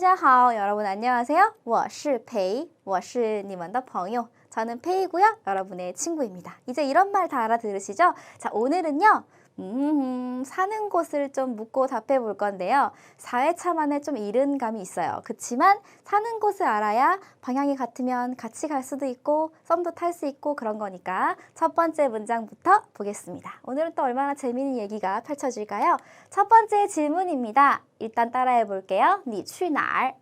大家好. 여러분 안녕하세요. 我是페이. 我是你们的朋友. 저는 페이고요. 여러분의 친구입니다. 이제 이런 말 다 알아들으시죠? 자, 오늘은요. 음, 사는 곳을 좀 묻고 답해 볼 건데요. 4회차 만에 좀 잃은 감이 있어요. 그치만 사는 곳을 알아야 방향이 같으면 같이 갈 수도 있고 썸도 탈 수 있고 그런 거니까 첫 번째 문장부터 보겠습니다. 오늘은 또 얼마나 재미있는 얘기가 펼쳐질까요? 첫 번째 질문입니다. 일단 따라해 볼게요. 你去哪儿?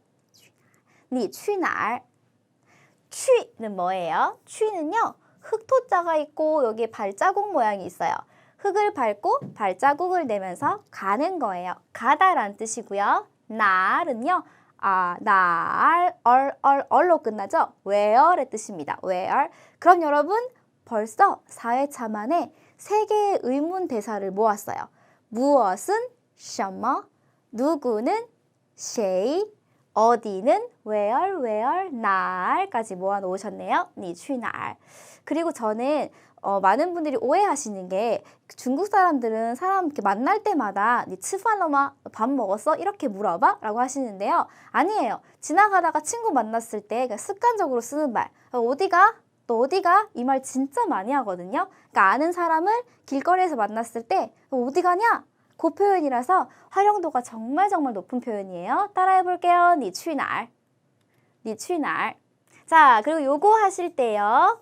你去哪儿? 취는 뭐예요? 취는요. 흙토자가 있고 여기에 발자국 모양이 있어요. 흙을 밟고 발자국을 내면서 가는 거예요. 가다란 뜻이고요. 날은요. 아, 날, 얼, 얼, 얼로 끝나죠? where의 뜻입니다. where. 그럼 여러분 벌써 4회차 만에 3개의 의문 대사를 모았어요. 무엇은 셔머, 누구는 쉐이, 어디는 where, where, 날까지 모아 놓으셨네요. 你去哪儿? 그리고 저는 어, 많은 분들이 오해하시는 게 중국 사람들은 사람 이렇게 만날 때마다 니 츠팔러마 밥 먹었어? 이렇게 물어봐? 라고 하시는데요. 아니에요. 지나가다가 친구 만났을 때 그냥 습관적으로 쓰는 말. 어, 어디가? 너 어디가? 이 말 진짜 많이 하거든요. 그러니까 아는 사람을 길거리에서 만났을 때 너 어디 가냐? 그 고표현이라서 활용도가 정말 정말 높은 표현이에요. 따라해 볼게요. 니 취날. 니 취날. 자, 그리고 요거 하실 때요.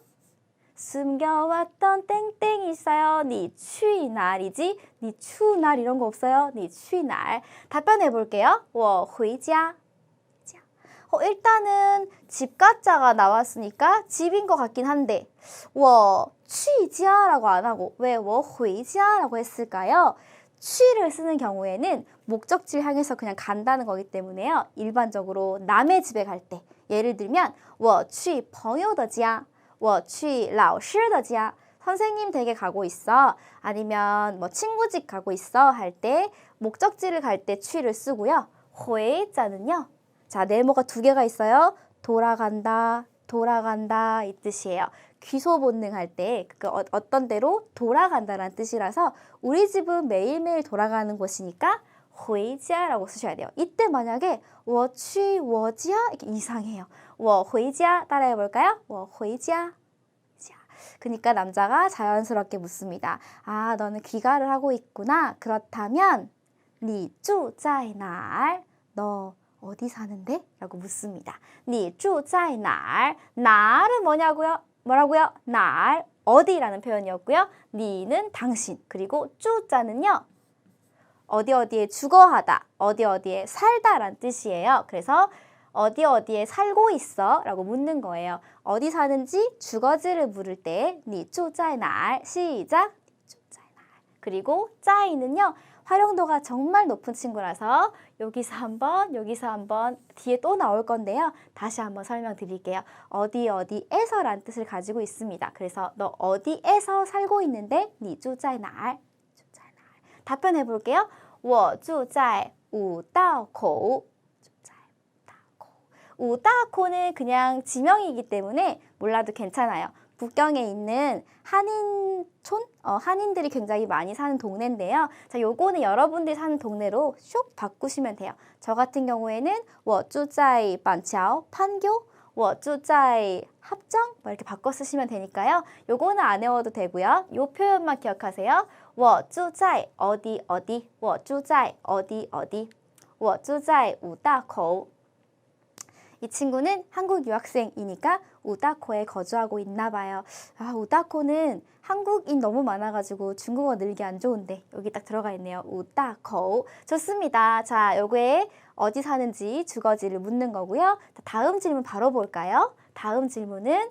숨겨왔던 땡땡이 있어요. 니 취날이지. 니 추날 이런 거 없어요. 니 취날. 답변해 볼게요. 워 회자. 어, 일단은 집가짜가 나왔으니까 집인 것 같긴 한데 워 취지아라고 안 하고 왜워 회자라고 했을까요? 취를 쓰는 경우에는 목적지를 향해서 그냥 간다는 거기 때문에요. 일반적으로 남의 집에 갈 때 예를 들면 我去朋友的家我去老师的家 선생님 댁에 가고 있어 아니면 뭐 친구 집 가고 있어 할 때 목적지를 갈 때 취를 쓰고요. 회자는요. 자, 네모가 두 개가 있어요. 돌아간다, 돌아간다 이 뜻이에요. 귀소 본능할 때그 어, 어떤 대로 돌아간다라는 뜻이라서 우리 집은 매일매일 돌아가는 곳이니까 회지야라고 쓰셔야 돼요. 이때 만약에 워취 워지야 이렇게 이상해요. 워 회지야 따라해 볼까요? 워 회지야. 그러니까 남자가 자연스럽게 묻습니다. 아, 너는 귀가를 하고 있구나. 그렇다면 니쭈짜이날너 어디 사는데? 라고 묻습니다. 니쭈짜이날 날은 뭐냐고요? 뭐라고요? 날 어디라는 표현이었고요. 니는 당신 그리고 쭈자는요. 어디 어디에 주거하다, 어디 어디에 살다란 뜻이에요. 그래서 어디 어디에 살고 있어? 라고 묻는 거예요. 어디 사는지 주거지를 물을 때, 니 쪼짜의 날, 시작! 쪼짜의 날. 그리고 짜이는요, 활용도가 정말 높은 친구라서 여기서 한번, 여기서 한번 뒤에 또 나올 건데요. 다시 한번 설명드릴게요. 어디 어디에서란 뜻을 가지고 있습니다. 그래서 너 어디에서 살고 있는데, 니 쪼짜의 날, 쪼짜의 날. 답변해 볼게요. 我住在五道口. 우다코는 그냥 지명이기 때문에 몰라도 괜찮아요. 북경에 있는 한인촌? 어, 한인들이 굉장히 많이 사는 동네인데요. 자, 요거는 여러분들이 사는 동네로 쇽 바꾸시면 돼요. 저 같은 경우에는 워주자이 반치아오 판교 워주자이 합정 뭐 이렇게 바꿔 쓰시면 되니까요. 요거는 안 외워도 되고요. 요 표현만 기억하세요. 워주자이 어디 어디 워주자이 어디 어디 워주자이 우다거우 이 친구는 한국 유학생이니까 우다코에 거주하고 있나 봐요. 아, 우다코는 한국인 너무 많아가지고 중국어 늘기 안 좋은데 여기 딱 들어가 있네요. 우다코. 좋습니다. 자, 요거에 어디 사는지 주거지를 묻는 거고요. 다음 질문 바로 볼까요? 다음 질문은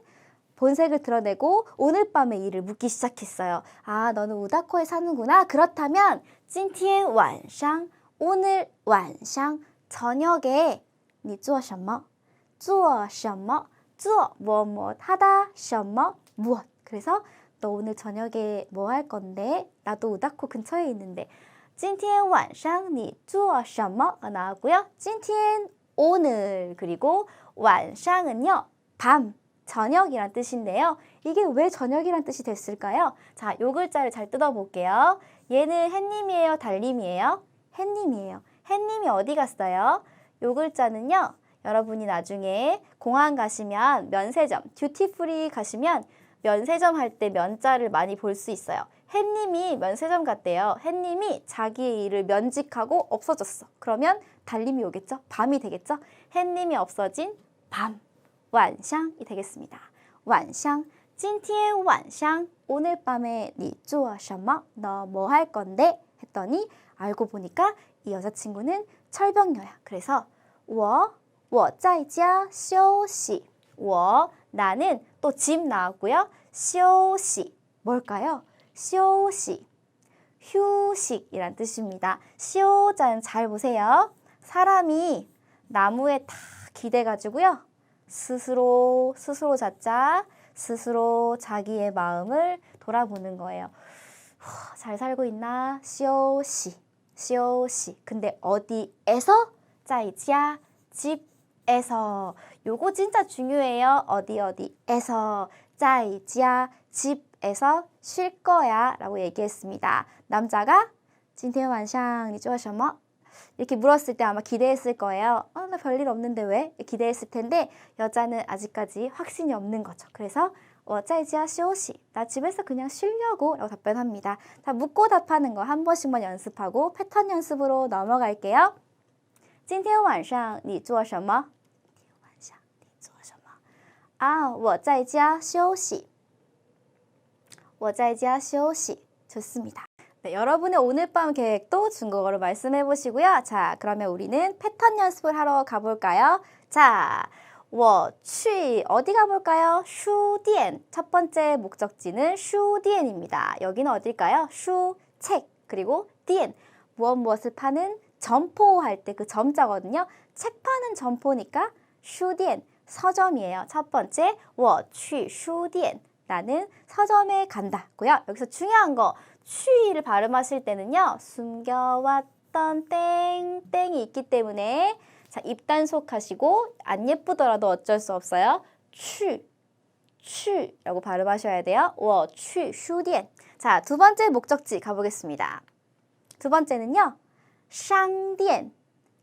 본색을 드러내고 오늘 밤의 일을 묻기 시작했어요. 아, 너는 우다코에 사는구나. 그렇다면 今天晚上 오늘 晚上 저녁에 你做什么? 做什么?做 뭐뭐 하다 什么 무엇. 그래서 너 오늘 저녁에 뭐 할 건데? 나도 우다코 근처에 있는데. 今天晚上你做什么? 가 나왔고요. 今天 오늘 그리고 晚上은요. 밤, 저녁이란 뜻인데요. 이게 왜 저녁이란 뜻이 됐을까요? 자, 요 글자를 잘 뜯어볼게요. 얘는 햇님이에요, 달님이에요? 햇님이에요. 햇님이 어디 갔어요? 요 글자는요. 여러분이 나중에 공항 가시면 면세점, 듀티프리 가시면 면세점 할 때 면자를 많이 볼 수 있어요. 햇님이 면세점 갔대요. 햇님이 자기의 일을 면직하고 없어졌어. 그러면 달님이 오겠죠? 밤이 되겠죠? 햇님이 없어진 밤, 완샹이 되겠습니다. 완샹, 찐티의 완샹, 오늘 밤에 니 쪼아샤마, 너 뭐 할 건데? 했더니 알고 보니까 이 여자친구는 철벽녀야. 그래서 워 我在家休息.我 나는 또 집 나왔고요. 休息 뭘까요? 休息 휴식이란 뜻입니다. 시오자는 잘 보세요. 사람이 나무에 다 기대가지고요. 스스로 스스로 자자 스스로 자기의 마음을 돌아보는 거예요. 후, 잘 살고 있나? 시오시 시오시. 근데 어디에서? 짜이지야 집 에서. 요거 진짜 중요해요. 어디 어디에서. 짜이지야 집에서 쉴 거야 라고 얘기했습니다. 남자가 今天晚上你做什么? 이렇게 물었을 때 아마 기대했을 거예요. 어, 나 별일 없는데 왜? 기대했을 텐데 여자는 아직까지 확신이 없는 거죠. 그래서 어, 짜이지야 쇼시. 나 집에서 그냥 쉬려고 라고 답변합니다. 자, 묻고 답하는 거 한 번씩만 연습하고 패턴 연습으로 넘어갈게요. 今天晚上你做什么? 晚上你做什么?啊,我在家休息.我在家休息. 좋습니다. 네, 여러분의 오늘 밤 계획도 중국어로 말씀해 보시고요. 자, 그러면 우리는 패턴 연습을 하러 가볼까요? 자, 我去 어디 가볼까요? 슈디엔 첫 번째 목적지는 슈디엔입니다. 여기는 어딜까요? 슈, 책 그리고 디엔 무엇 무엇을 파는 점포할 때 그 점자거든요. 책 파는 점포니까 슈디엔 서점이에요. 첫 번째 我去 슈디엔 나는 서점에 간다고요. 여기서 중요한 거 취를 발음하실 때는요. 숨겨왔던 땡땡이 있기 때문에 자, 입단속 하시고 안 예쁘더라도 어쩔 수 없어요. 취, 취라고 발음하셔야 돼요. 我去 슈디엔. 자, 두 번째 목적지 가보겠습니다. 두 번째는요. 샹디엔,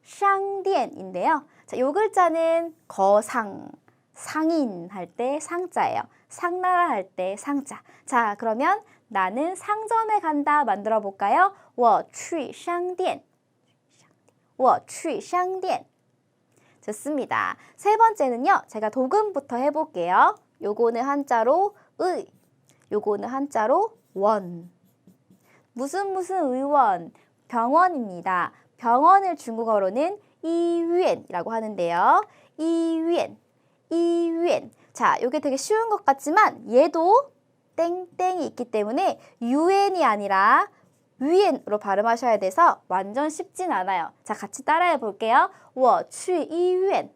샹디엔인데요. 자, 요 글자는 거상, 상인 할 때 상자예요. 상나라 할 때 상자. 자, 그러면 나는 상점에 간다 만들어 볼까요? 我去商店.我去商店. 좋습니다. 세 번째는요. 제가 도금부터 해볼게요. 요거는 한자로 의, 요거는 한자로 원. 무슨 무슨 의원, 병원입니다. 병원을 중국어로는 이위엔이라고 하는데요. 이위엔, 이위엔. 자, 요게 되게 쉬운 것 같지만 얘도 땡땡이 있기 때문에 유엔이 아니라 위엔으로 발음하셔야 돼서 완전 쉽진 않아요. 자, 같이 따라해 볼게요. 我去医院.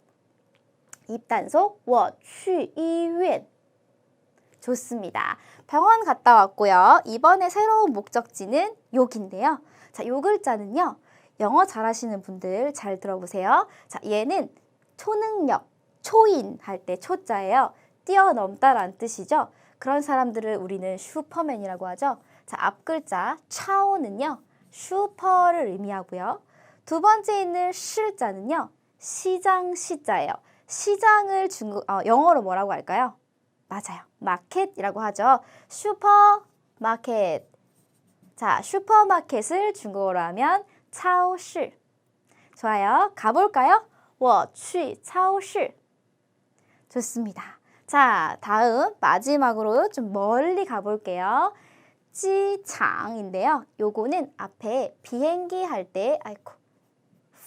입단속 我去医院. 좋습니다. 병원 갔다 왔고요. 이번에 새로운 목적지는 욕인데요. 자, 요 글자는요. 영어 잘하시는 분들 잘 들어보세요. 자, 얘는 초능력, 초인 할 때 초자예요. 뛰어넘다라는 뜻이죠. 그런 사람들을 우리는 슈퍼맨이라고 하죠. 자, 앞 글자 차오는요. 슈퍼를 의미하고요. 두 번째 있는 실자는요. 시장 시자예요. 시장을 중국 어, 영어로 뭐라고 할까요? 맞아요. 마켓이라고 하죠. 슈퍼 마켓. 자, 슈퍼마켓을 중국어로 하면 차오시. 좋아요. 가볼까요? 我去超市. 좋습니다. 자, 다음 마지막으로 좀 멀리 가볼게요. 지창인데요. 요거는 앞에 비행기 할 때, 아이고,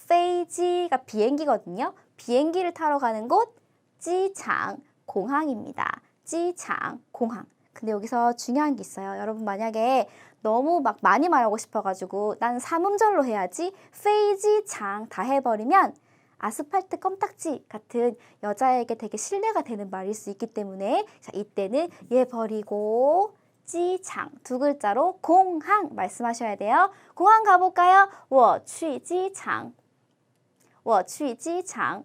페이지가 비행기거든요. 비행기를 타러 가는 곳, 지창 공항입니다. 지창 공항. 근데 여기서 중요한 게 있어요. 여러분 만약에 너무 막 많이 말하고 싶어가지고 난 삼음절로 해야지 페이지창 다 해버리면 아스팔트 껌딱지 같은 여자에게 되게 신뢰가 되는 말일 수 있기 때문에 자 이때는 얘 버리고 지창 두 글자로 공항 말씀하셔야 돼요. 공항 가볼까요? 我去机场.我去机场.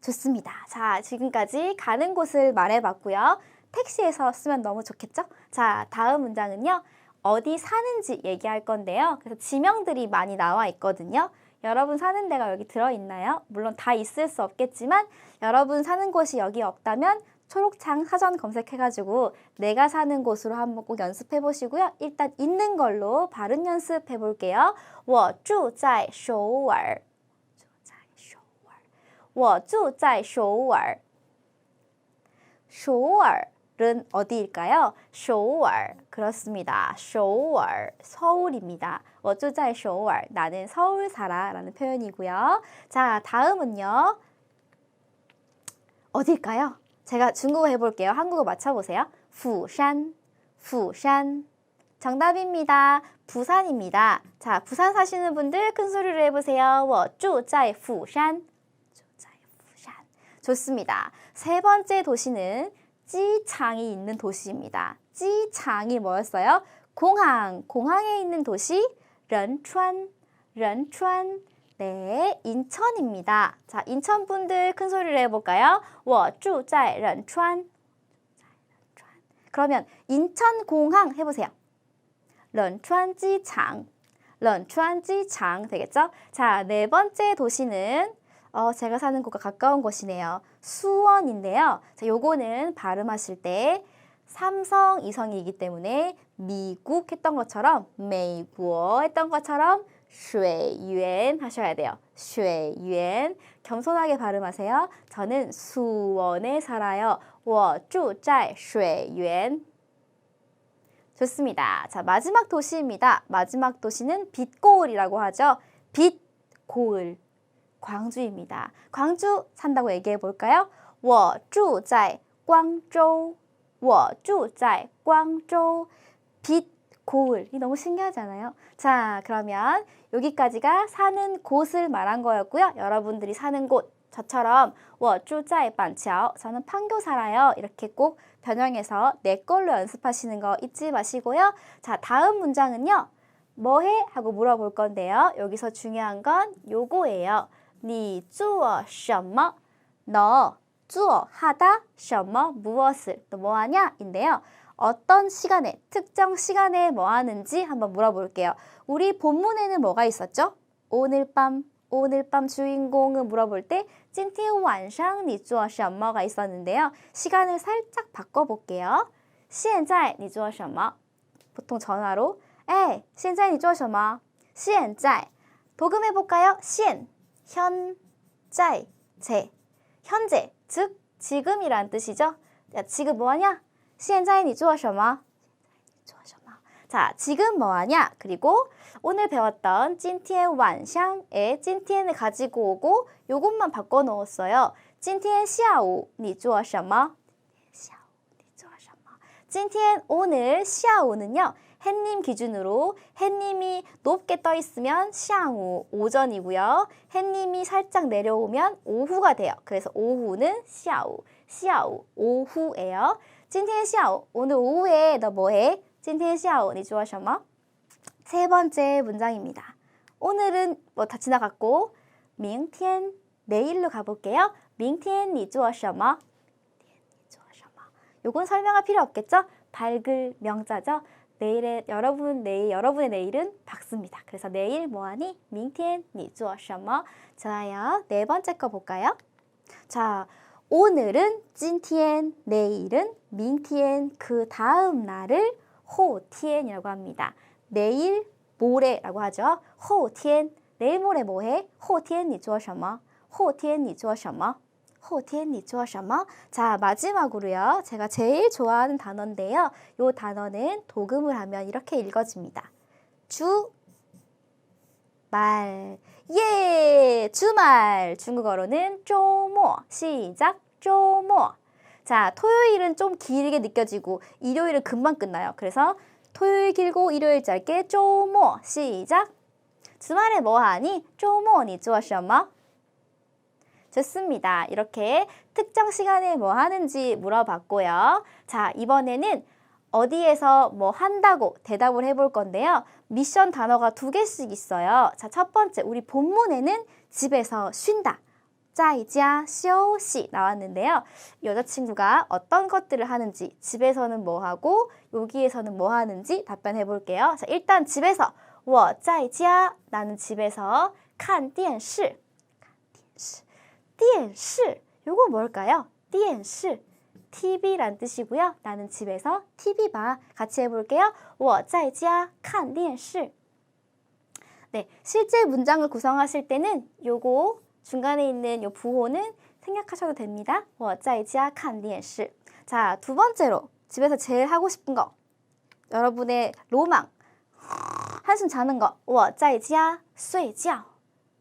좋습니다. 자, 지금까지 가는 곳을 말해봤고요. 택시에서 쓰면 너무 좋겠죠? 자, 다음 문장은요. 어디 사는지 얘기할 건데요. 그래서 지명들이 많이 나와 있거든요. 여러분 사는 데가 여기 들어있나요? 물론 다 있을 수 없겠지만 여러분 사는 곳이 여기 없다면 초록창 사전 검색해가지고 내가 사는 곳으로 한번 꼭 연습해 보시고요. 일단 있는 걸로 발음 연습해 볼게요. 我住在首尔.我住在首尔.首尔 은 어디일까요? 首尔 그렇습니다. 首尔 서울입니다. 我住在首尔 나는 서울 살아라는 표현이고요. 자, 다음은요. 어딜까요? 제가 중국어 해볼게요. 한국어 맞춰보세요. 부산, 부산. 정답입니다. 부산입니다. 자, 부산 사시는 분들 큰 소리로 해보세요. 我住在釜山. 좋습니다. 세 번째 도시는 찌창이 있는 도시입니다. 찌창이 뭐였어요? 공항, 공항에 있는 도시 런촨, 런촨. 네, 인천입니다. 자, 인천 분들 큰 소리를 해볼까요? 我住在仁川. 그러면 인천공항 해보세요. 仁川机场, 仁川机场 되겠죠? 자, 네 번째 도시는 어, 제가 사는 곳과 가까운 곳이네요. 수원인데요. 자, 요거는 발음하실 때 삼성 이성이기 때문에 미국 했던 것처럼 메이구어 했던 것처럼 쉐유엔 하셔야 돼요. 쉐유엔 겸손하게 발음하세요. 저는 수원에 살아요. 我住在쉐유엔 좋습니다. 자, 마지막 도시입니다. 마지막 도시는 빛고을이라고 하죠. 빛고을. 광주입니다. 광주 산다고 얘기해 볼까요? 我住在广州.我住在广州. 빛 고을. 이 너무 신기하잖아요. 자, 그러면 여기까지가 사는 곳을 말한 거였고요. 여러분들이 사는 곳 저처럼 我住在板桥. 저는 판교 살아요. 이렇게 꼭 변형해서 내 걸로 연습하시는 거 잊지 마시고요. 자, 다음 문장은요. 뭐해? 하고 물어볼 건데요. 여기서 중요한 건 요거예요. 你做什么? 너 做 하다 什么 무엇을 또 뭐하냐 인데요. 어떤 시간에 특정 시간에 뭐 하는지 한번 물어볼게요. 우리 본문에는 뭐가 있었죠? 오늘 밤 오늘 밤 주인공은 물어볼 때今天晚上你做什么가 있었는데요. 시간을 살짝 바꿔볼게요. 现在你做什么? 보통 전화로 哎,现在你做什么?现在 도금해볼까요? 现 현재, 제, 현재, 즉 지금이란 뜻이죠. 야, 지금 뭐하냐? 现在你做什么? 자, 지금 뭐하냐? 그리고 오늘 배웠던 찐티엔 완샹의 찐티엔을 가지고 오고 요것만 바꿔 놓았어요. 찐티엔 시아오, 你做什么? 찐티엔 오늘 시아오는요. 햇님 기준으로 햇님이 높게 떠 있으면 시앙우 오전이고요. 햇님이 살짝 내려오면 오후가 돼요. 그래서 오후는 시아우, 시아우 오후예요. 今天下午 오늘 오후에 너 뭐해? 今天下午你做什么?세 번째 문장입니다. 오늘은 뭐 다 지나갔고 明天 내일로 가볼게요. 明天你做什么? 요건 설명할 필요 없겠죠? 밝을 명자죠. 내일의 여러분 내일 여러분의 내일은 박수입니다. 그래서 내일 뭐하니? 밍티엔니 주어셔머. 좋아요. 네 번째 거 볼까요? 자, 오늘은 찐티엔, 내일은 민티엔, 그 다음 날을 호티엔이라고 합니다. 내일 모레라고 하죠. 호티엔. 내일 모레 뭐해? 호티엔 니 주어 셔머. 호티엔 니 주어 셔머. 호티엔니 좋아셔머. 자, 마지막으로요. 제가 제일 좋아하는 단어인데요. 요 단어는 도금을 하면 이렇게 읽어집니다. 주 말. 예! 주말. 중국어로는 쪼모. 시작. 쪼모. 자, 토요일은 좀 길게 느껴지고 일요일은 금방 끝나요. 그래서 토요일 길고 일요일 짧게 쪼모. 시작. 주말에 뭐 하니? 쪼모니 좋아셔머. 좋습니다. 이렇게 특정 시간에 뭐 하는지 물어봤고요. 자, 이번에는 어디에서 뭐 한다고 대답을 해볼 건데요. 미션 단어가 두 개씩 있어요. 자, 첫 번째, 우리 본문에는 집에서 쉰다. 짜이자 쇼시 나왔는데요. 여자친구가 어떤 것들을 하는지, 집에서는 뭐 하고, 여기에서는 뭐 하는지 답변해 볼게요. 자, 일단 집에서, 워 짜이자, 나는 집에서, 칸电视, 电视 요거 뭘까요? 电视 TV란 뜻이고요. 나는 집에서 TV 봐. 같이 해볼게요. 我在家看电视 네, 실제 문장을 구성하실 때는 요거 중간에 있는 요 부호는 생략하셔도 됩니다. 我在家看电视 자, 두 번째로 집에서 제일 하고 싶은 거. 여러분의 로망. 한숨 자는 거. 我在家睡觉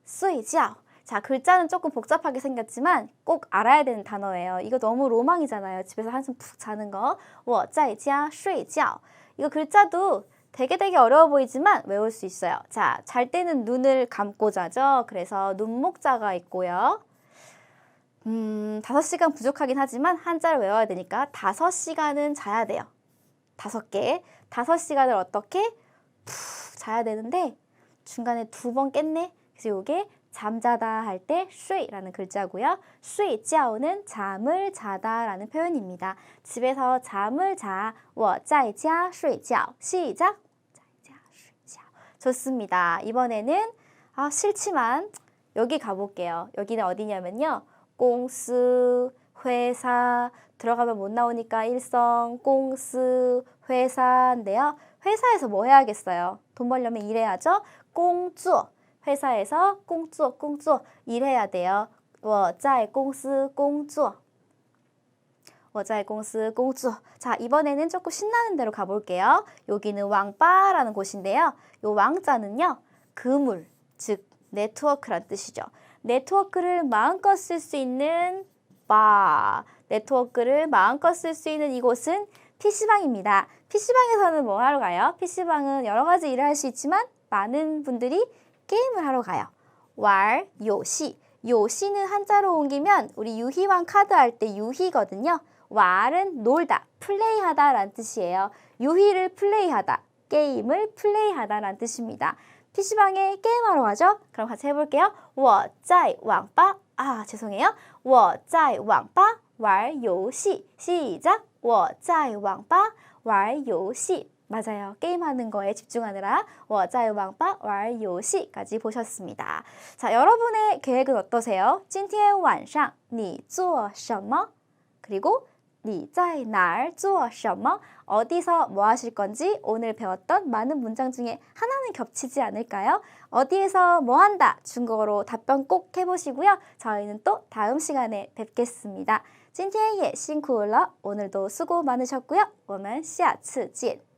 睡觉 자, 글자는 조금 복잡하게 생겼지만 꼭 알아야 되는 단어예요. 이거 너무 로망이잖아요. 집에서 한숨 푹 자는 거. 我在家睡觉 이거 글자도 되게 되게 어려워 보이지만 외울 수 있어요. 자, 잘 때는 눈을 감고 자죠. 그래서 눈목자가 있고요. 음, 5시간 부족하긴 하지만 한자를 외워야 되니까 5시간은 자야 돼요. 다섯 개. 5시간을 어떻게? 푹 자야 되는데 중간에 두 번 깼네. 그래서 이게 잠자다 할 때睡라는 글자고요. 睡觉는 잠을 자다라는 표현입니다. 집에서 잠을 자. 我在家睡觉. 시작. 在家睡觉. 좋습니다. 이번에는 아, 싫지만 여기 가볼게요. 여기는 어디냐면요. 공스, 회사 들어가면 못 나오니까 일성, 공스, 회사인데요. 회사에서 뭐 해야겠어요? 돈 벌려면 일해야죠. 공주 회사에서 공주, 공주 일해야 돼요. 我在公司工作.我在公司工作. 자, 이번에는 조금 신나는 데로 가볼게요. 여기는 왕바라는 곳인데요. 요 왕자는요, 그물, 즉 네트워크란 뜻이죠. 네트워크를 마음껏 쓸 수 있는 바. 네트워크를 마음껏 쓸 수 있는 이곳은 PC방입니다. PC방에서는 뭐 하러 가요? PC방은 여러 가지 일을 할 수 있지만 많은 분들이 게임을 하러 가요. 왈, 요시. 요시는 한자로 옮기면 우리 유희왕 카드 할 때 유희거든요. 왈은 놀다, 플레이하다 라는 뜻이에요. 유희를 플레이하다, 게임을 플레이하다 라는 뜻입니다. PC방에 게임하러 가죠? 그럼 같이 해볼게요. 我在网吧 아, 죄송해요. 我在网吧玩游戏 시작. 我在网吧玩游戏 맞아요. 게임하는 거에 집중하느라 我在网吧玩游戏 까지 보셨습니다. 자, 여러분의 계획은 어떠세요? 今天晚上你做什么? 그리고 你在哪儿做什么? 어디서 뭐 하실 건지 오늘 배웠던 많은 문장 중에 하나는 겹치지 않을까요? 어디에서 뭐 한다 중국어로 답변 꼭 해보시고요. 저희는 또 다음 시간에 뵙겠습니다. 今天也辛苦了. 오늘도 수고 많으셨고요. 我们下次见.